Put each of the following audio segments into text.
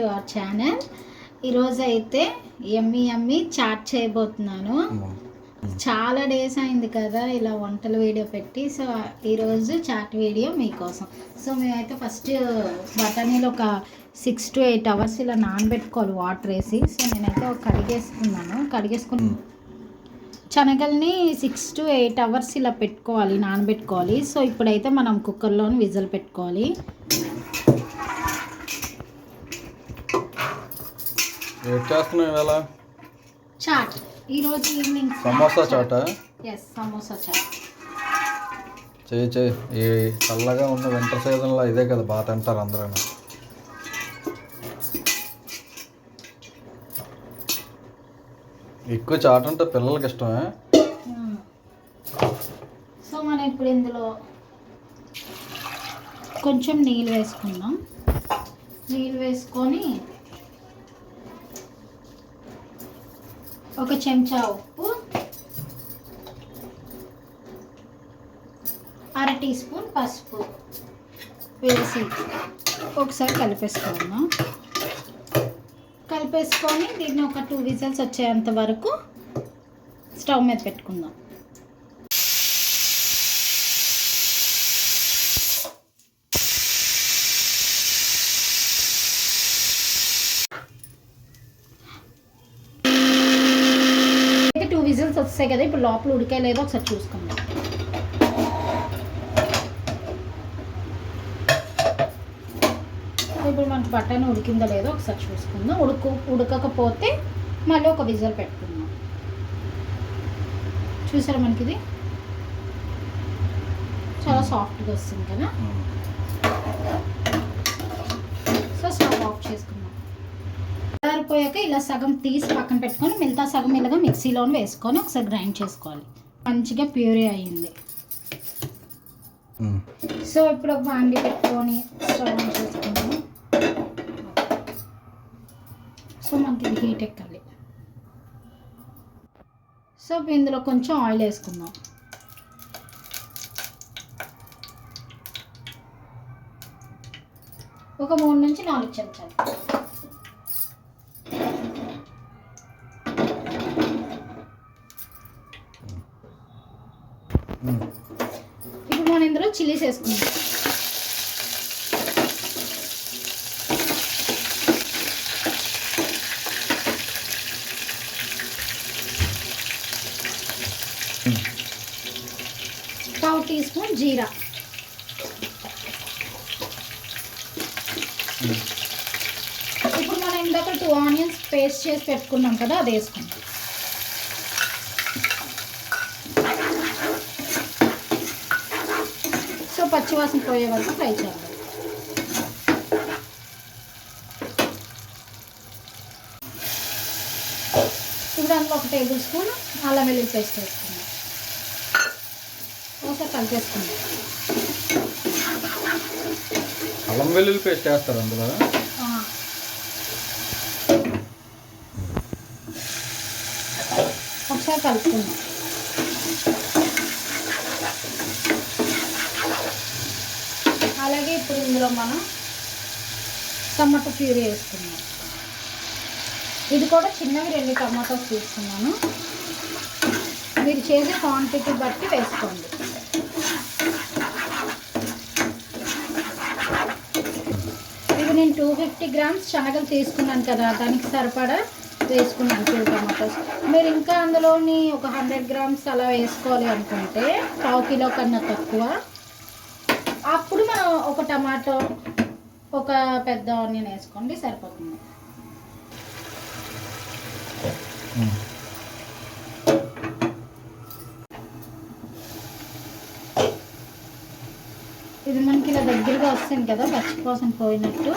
Channel ఈరోజు అయితే ఎమ్మి ఎమ్మి chat చేయబోతున్నాను. చాలా డేస్ అయింది కదా ఇలా వంటల వీడియో పెట్టి. సో ఈరోజు చాట్ వీడియో మీకోసం. సో మేమైతే ఫస్ట్ బఠానీలు ఒక సిక్స్ టు ఎయిట్ అవర్స్ ఇలా నానబెట్టుకోవాలి వాటర్ వేసి. సో నేనైతే ఒక కడిగేసుకున్నాను. కడిగేసుకుని శనగల్ని సిక్స్ టు ఎయిట్ అవర్స్ ఇలా పెట్టుకోవాలి నానబెట్టుకోవాలి. సో ఇప్పుడైతే మనం కుక్కర్లోని విజిల్ పెట్టుకోవాలి. ఏం చేస్తున్నావు ఇవాళ చాట్. ఈరోజు ఈవినింగ్ సమోసా చాట. ఎస్ సమోసా చాట్. చేయి చేయి. ఈ చల్లగా ఉన్న వింటర్ సీజన్లో ఇదే కదా బాగా తింటారు అందరూ. ఎక్కువ చాట్ అంటే పిల్లలకి ఇష్టమే. సో మనం ఇప్పుడు ఇందులో కొంచెం నీళ్ళు వేసుకుందాం. నీళ్ళు వేసుకొని ఒక చెంచా ఉప్పు అర టీ స్పూన్ పసుపు వేసి ఒకసారి కలిపేసుకుందాం కలిపేసుకొని దీన్ని ఒక టూ విజిల్స్ వచ్చేంత వరకు స్టవ్ మీద పెట్టుకుందాం అయితే టూ విజిల్స్ వస్తాయి కదా ఇప్పుడు లోపల ఉడికే లేదో ఒకసారి చూసుకుందాం. ఇప్పుడు మనకి బట్టన్ ఉడికిందో లేదో ఒకసారి చూసుకుందాం. ఉడుకు ఉడకకపోతే మళ్ళీ ఒక విజిల్ పెట్టుకుందాం. చూసారా మనకి ఇది? చాలా సాఫ్ట్గా వస్తుంది కదా? సో స్టవ్ ఆఫ్ చేసుకుందాం. చల్లారిపోయాక ఇలా సగం తీసి పక్కన పెట్టుకొని మిగతా సగం ఇలాగా మిక్సీలో వేసుకొని ఒకసారి గ్రైండ్ చేసుకోవాలి. మంచిగా ప్యూరీ అయ్యింది. సో ఇప్పుడు ఒక బాండి పెట్టుకొని స్టవ్ ఆన్ చేసుకుందాం. సో మనకి ఇది హీట్ ఎక్కాలి. సో ఇందులో కొంచెం ఆయిల్ వేసుకుందాం. ఒక మూడు నుంచి నాలుగు చెంచాలు. చిల్లీస్ వేసుకుందాం. పావు టీ స్పూన్ జీరా. ఇప్పుడు మనం ఇందాక టూ ఆనియన్స్ పేస్ట్ చేసి పెట్టుకున్నాం కదా అది వేసుకుందాం సో పచ్చివాసన పోయే వరకు ఫ్రై చేద్దాం ఇప్పుడు అందులో ఒక టేబుల్ స్పూన్ అల్లం వెల్లుల్లి పేస్ట్ వేసుకుందాం. ఒకసారి కలిపేసుకుందాం. అల్లం వెల్లుల్లి పేస్ట్ వేస్తారు అందులో. ఒకసారి కలుపుకుందాం. ఇప్పుడు ఇందులో మనం టమాటో ప్యూరీ వేసుకున్నాం ఇది కూడా చిన్నవి రెండు టమాటోస్ తీసుకున్నాను. మీరు చేసే క్వాంటిటీ బట్టి వేసుకోండి. ఇది నేను టూ ఫిఫ్టీ గ్రామ్స్ శనగలు తీసుకున్నాను కదా దానికి సరిపడా వేసుకున్నాను టూ టమాటోస్. మీరు ఇంకా అందులోని ఒక హండ్రెడ్ గ్రామ్స్ అలా వేసుకోవాలి అనుకుంటే పావు కిలో కన్నా తక్కువ. అప్పుడు ఒక టమాటో ఒక పెద్ద ఆనియన్ వేసుకోండి సరిపోతుంది. ఇది మనకి ఇలా దగ్గరగా వస్తుంది కదా పచ్చి కోసం పోయినట్టు.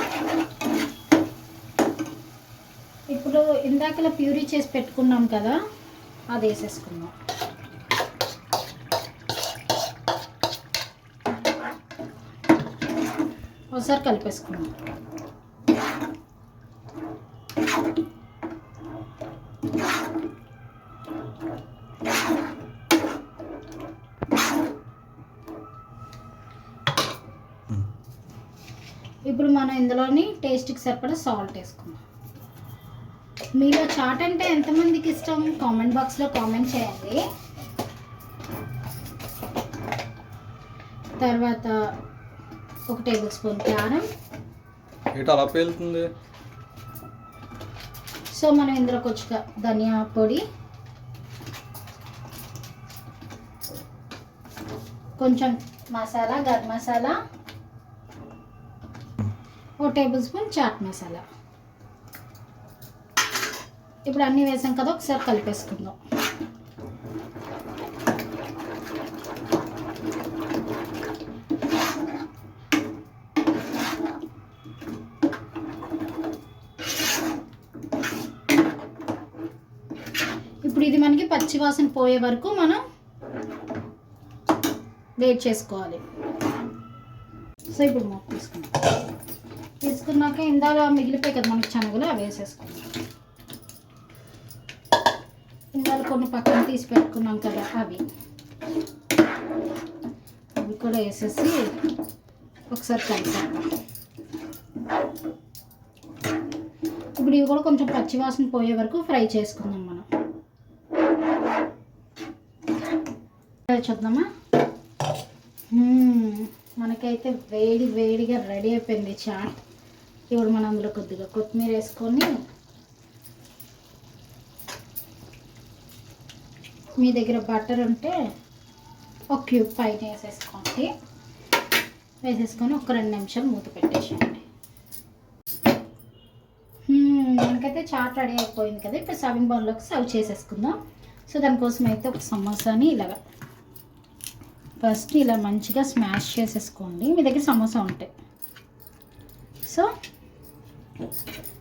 ఇప్పుడు ఇందాకలా ప్యూరీ చేసి పెట్టుకున్నాం కదా అది వేసేసుకుందాం. ఒకసారి కలిపేసుకుందాం. ఇప్పుడు మనం ఇందులోని టేస్ట్కి సరిపడా సాల్ట్ వేసుకుందాం. మీలో చాట్ అంటే ఎంతమందికి ఇష్టం? కామెంట్ బాక్స్లో కామెంట్ చేయండి. తర్వాత ఒక టేబుల్ స్పూన్ కారం. ఇటు అలా పేలుతుంది. సో మనం ఇందులో కొంచెం ధనియా పొడి. కొంచెం మసాలా గరం మసాలా. ఓ టేబుల్ స్పూన్ చాట్ మసాలా. ఇప్పుడు అన్నీ వేసాం కదా ఒకసారి కలిపేసుకుందాం. ఇది మనకి పచ్చి వాసన పోయే వరకు మనం వెయిట్ చేసుకోవాలి. సో ఇప్పుడు మూత తీసుకున్నాం తీసుకున్నాక ఇందాక మిగిలిపోయి కదా మనకి శనగలు అవి వేసేసుకున్నాం ఇందాక కొన్ని పక్కన తీసి పెట్టుకున్నాం కదా అవి. అవి కూడా వేసేసి ఒకసారి కలిపేద్దాం ఇప్పుడు ఇవి కూడా కొంచెం పచ్చి వాసన పోయే వరకు ఫ్రై చేసుకుందాం మనం ఫ్రై చూద్దామా? మనకైతే వేడి వేడిగా రెడీ అయిపోయింది చాట్. ఇప్పుడు మనం అందులో కొద్దిగా కొత్తిమీర వేసుకొని మీ దగ్గర బటర్ ఉంటే ఒక క్యూబ్ పైన వేసేసుకోండి. వేసేసుకొని ఒక రెండు నిమిషాలు మూత పెట్టేసేయండి. మనకైతే చాట్ రెడీ అయిపోయింది కదా. ఇప్పుడు సర్వింగ్ బౌల్లోకి సర్వ్ చేసేసుకుందాం. సో దానికోసం అయితే ఒక సమోసాని ఇలాగా ఫస్ట్ ఇలా మంచిగా స్మాష్ చేసేసుకోండి. మీ దగ్గర సమోసా ఉంటాయి సో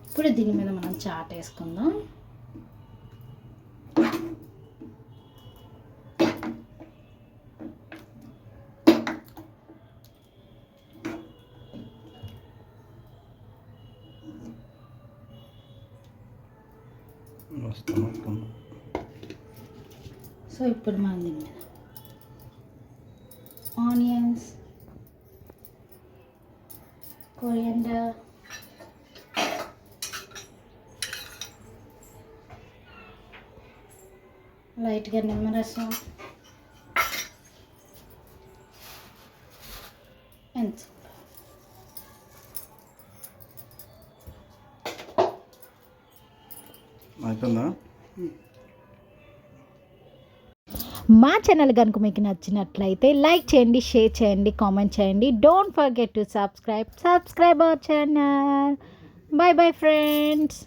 ఇప్పుడు దీని మీద మనం చాట్ వేసుకుందాం. సో ఇప్పుడు మనం దీని మీద ఆనియన్స్ కొరియండర్ లైట్గా నిమ్మరసం ఎంత అయిపోయిందా? మా ఛానల్ కనుక మీకు నచ్చినట్లయితే లైక్ చేయండి షేర్ చేయండి కామెంట్ చేయండి. Don't forget to subscribe subscribe our channel bye bye friends